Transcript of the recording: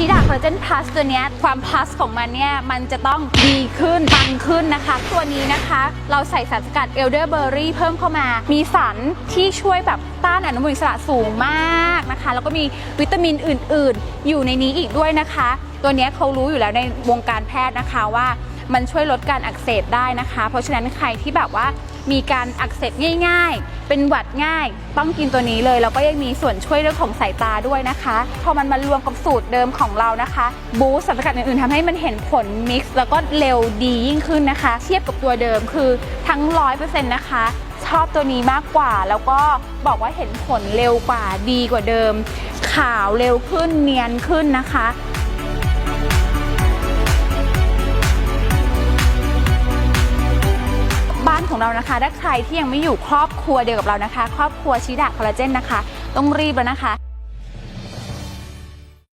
ชิดาคอลลาเจนพลัสตัวนี้ความพลัสของมันเนี่ย มันจะต้องดีขึ้นปังขึ้นนะคะ ตัวนี้นะคะ เราใส่สารสกัดเอลเดอร์เบอร์รี่เพิ่มเข้ามา มีสารที่ช่วยแบบต้านอนุมูลอิสระสูงมากนะคะ แล้วก็มีวิตามินอื่น ๆ อยู่ในนี้อีกด้วยนะคะ ตัวนี้เขารู้อยู่แล้วในวงการแพทย์นะคะว่า มันช่วยลดการอักเสบได้นะคะ เพราะฉะนั้นใครที่แบบว่ามีการอักเสบง่ายๆ เป็นหวัดง่าย ต้องกินตัวนี้เลยแล้วก็ยังมีส่วนช่วยเรื่องของสายตาด้วยนะคะ พอมันมารวมกับสูตรเดิมของเรานะคะ บูสสารสกัดอื่นๆทำให้มันเห็นผลมิกซ์แล้วก็เร็วดียิ่งขึ้นนะคะ เทียบกับตัวเดิมคือทั้ง 100%นะคะชอบตัวนี้มากกว่าแล้วก็บอกว่าเห็นผลเร็วกว่าดีกว่าเดิม ขาวเร็วขึ้นเนียนขึ้นนะคะ ของเรานะคะ ถ้าใครที่ยังไม่อยู่ครอบครัวเดียวกับเรานะคะ ครอบครัวชิดาคอลลาเจนนะคะ ต้องรีบแล้วนะคะ